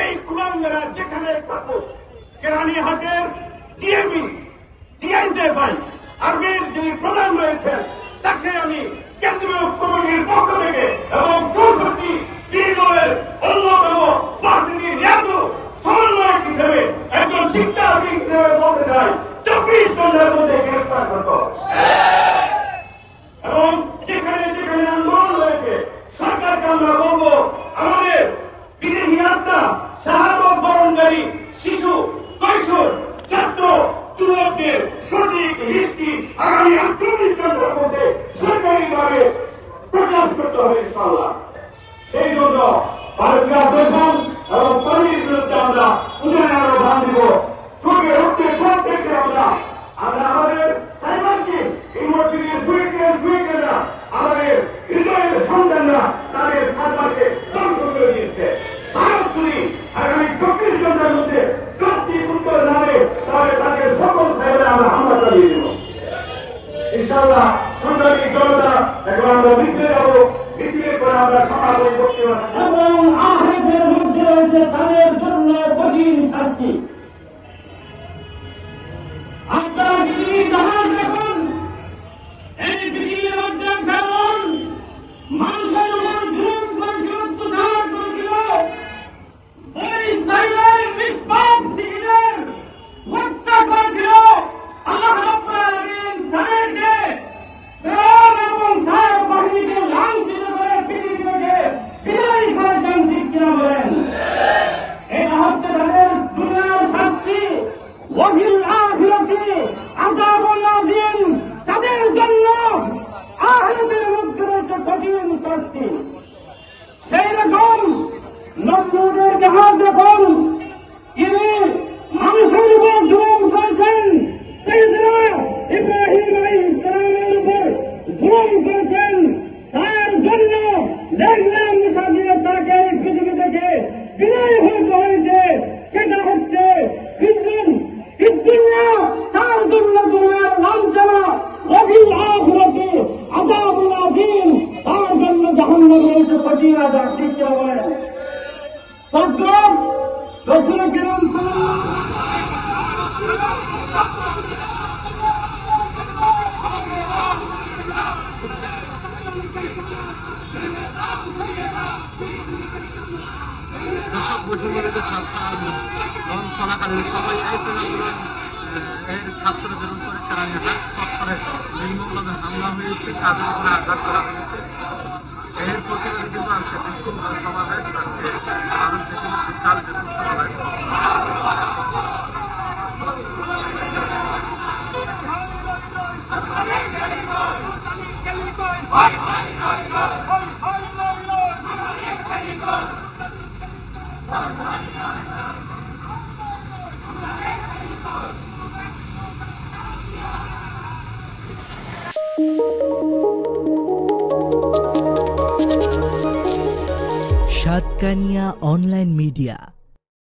এই কুলাঙ্গারা যেখানে থাকুক কেরানীহাটের ডিএমই ডিআইজেফআই আর্মির যিনি প্রধান রয়েছেন তাকে আমি কেন্দ্রীয় কমিটির পক্ষ থেকে এবং চৌষট্টি তৃণমূলের অন্যতম বাহিনী ন্যাত সমন্বয়ক হিসেবে একজন শিক্ষার্থী হিসেবে বলতে চাই, চব্বিশ ঘণ্টার মধ্যে গ্রেফতার করতে। এবং যেখানে যেখানে আন্দোলন রয়েছে, সরকারকে আমরা বলব, আমাদের বিদেশি আত্মা, শাহাদত বরণকারী লিস্টটি আগামী আটচল্লিশ ঘণ্টার মধ্যে সরকারিভাবে প্রকাশ করতে হবে ইনশাল্লাহ সেই জন্য ভারতীয় আগ্রাসন এবং পানির বিরুদ্ধে আমরা উজানে আরও ভান দিব। চোখে রক্তে সব দেখে আমরা আমরা মিছিলে করে আমরা সমাপনী করতে এবং আহতের মধ্যে রয়েছে তাদের জন্য কঠিন শাস্তি। নবুদের জাহাজ দেখুন তিনি মানুষের উপর জুলুম করেছেন সেইদিনা ইব্রাহিম আলাইহিস সালামের উপর জুলুম করেছেন তার জন্য দেখলাম মুসা দিয়ে তাকে এই পৃথিবী থেকে বিদায় তদ্রুপ রসুল কিরম দর্শক বৈষম্যবিরোধী ছাত্র আন্দোলন চলাকালীন সবাই এই প্রয়োগগুলো এর ছাত্র যেরকম করে কেরানীহাট চত্বরে নির্মূলভাবে হামলা হয়েছে, তাদের উপরে আঘাত করা হয়েছে। এর প্রতিবাদে কিন্তু আজকে বিক্ষোভ সমাবেশ আজকে বিক্ষোভ সমাবেশ সাতকানিয়া অনলাইন মিডিয়া।